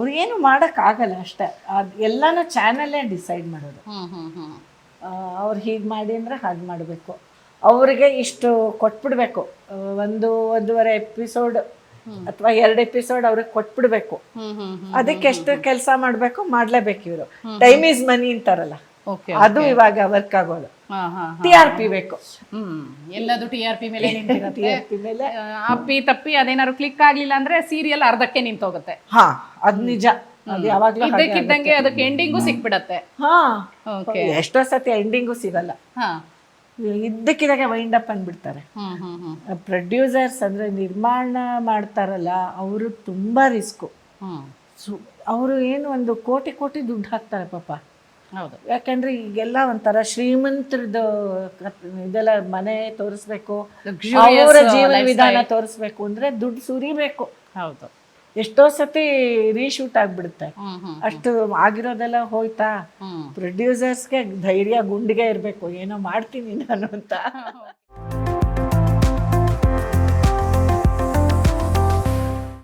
ಅವ್ರಿಗೇನು ಮಾಡೋಕ್ಕಾಗಲ್ಲ ಅಷ್ಟೇ. ಅದು ಎಲ್ಲನೂ ಚಾನಲ್ಲೇ ಡಿಸೈಡ್ ಮಾಡೋದು. ಅವ್ರು ಹೀಗೆ ಮಾಡಿ ಅಂದರೆ ಹಾಗೆ ಮಾಡಬೇಕು. ಅವ್ರಿಗೆ ಇಷ್ಟು ಕೊಟ್ಬಿಡ್ಬೇಕು. ಒಂದು ಒಂದೂವರೆ ಎಪಿಸೋಡ್ ಅಥವಾ ಎರಡು ಎಪಿಸೋಡ್ ಅವ್ರಿಗೆ ಕೊಟ್ಬಿಡ್ಬೇಕು. ಅದಕ್ಕೆ ಎಷ್ಟು ಕೆಲಸ ಮಾಡಬೇಕು ಮಾಡಲೇಬೇಕು ಇವರು. ಟೈಮ್ ಈಸ್ ಮನಿ ಅಂತಾರಲ್ಲ. ಅದು ಇವಾಗ ವರ್ಕ್ ಆಗೋದು. ಟಿ ಆರ್ ಪಿ ಬೇಕು. ಎಲ್ಲದು ಟಿ ಆರ್ ಪಿ ಮೇಲೆ ಟಿ ಆರ್ ಪಿ ಮೇಲೆ. ಅಪ್ಪಿ ತಪ್ಪಿ ಅದೇನಾದ್ರು ಕ್ಲಿಕ್ ಆಗ್ಲಿಲ್ಲ ಅಂದ್ರೆ ಸೀರಿಯಲ್ ಅರ್ಧಕ್ಕೆ ನಿಂತೋಗುತ್ತೆ. ಹಾ ಅದ್ ನಿಜ. ಇದ್ದಕ್ಕಿದ್ದಂಗೆ ಅದಕ್ಕೆ ಎಂಡಿಂಗು ಸಿಕ್ಬಿಡತ್ತೆ. ಎಷ್ಟೋ ಸತಿ ಎಂಡಿಂಗು ಸಿಗಲ್ಲ. ಹಾ. ಇದ್ದಕ್ಕಿದ್ದಾಗೆ ವೈಂಡ್ ಅಪ್ ಅಂದ್ಬಿಡ್ತಾರೆ. ಪ್ರೊಡ್ಯೂಸರ್ಸ್ ಅಂದ್ರೆ ನಿರ್ಮಾಣ ಮಾಡ್ತಾರಲ್ಲ ಅವರು ತುಂಬಾ ರಿಸ್ಕು ಅವರು ಏನು ಒಂದು ಕೋಟಿ ಕೋಟಿ ದುಡ್ಡು ಹಾಕ್ತಾರೆ ಪಾಪ. ಹೌದು. ಯಾಕಂದ್ರೆ ಈಗೆಲ್ಲ ಒಂಥರ ಶ್ರೀಮಂತರದ್ದು ಇದೆಲ್ಲ ಮನೆ ತೋರಿಸ್ಬೇಕು ಅವರ ಜೀವನ ವಿಧಾನ ತೋರಿಸ್ಬೇಕು ಅಂದ್ರೆ ದುಡ್ಡು ಸುರಿಬೇಕು. ಹೌದು. ಎಷ್ಟೋ ಸತಿ ರೀಶೂಟ್ ಆಗ್ಬಿಡುತ್ತೆ. ಅಷ್ಟು ಆಗಿರೋದೆಲ್ಲ ಹೋಯ್ತಾ? ಪ್ರೊಡ್ಯೂಸರ್ಸ್ಗೆ ಧೈರ್ಯ ಗುಂಡಿಗೆ ಇರಬೇಕು. ಏನೋ ಮಾಡ್ತೀನಿ ನಾನು ಅಂತ.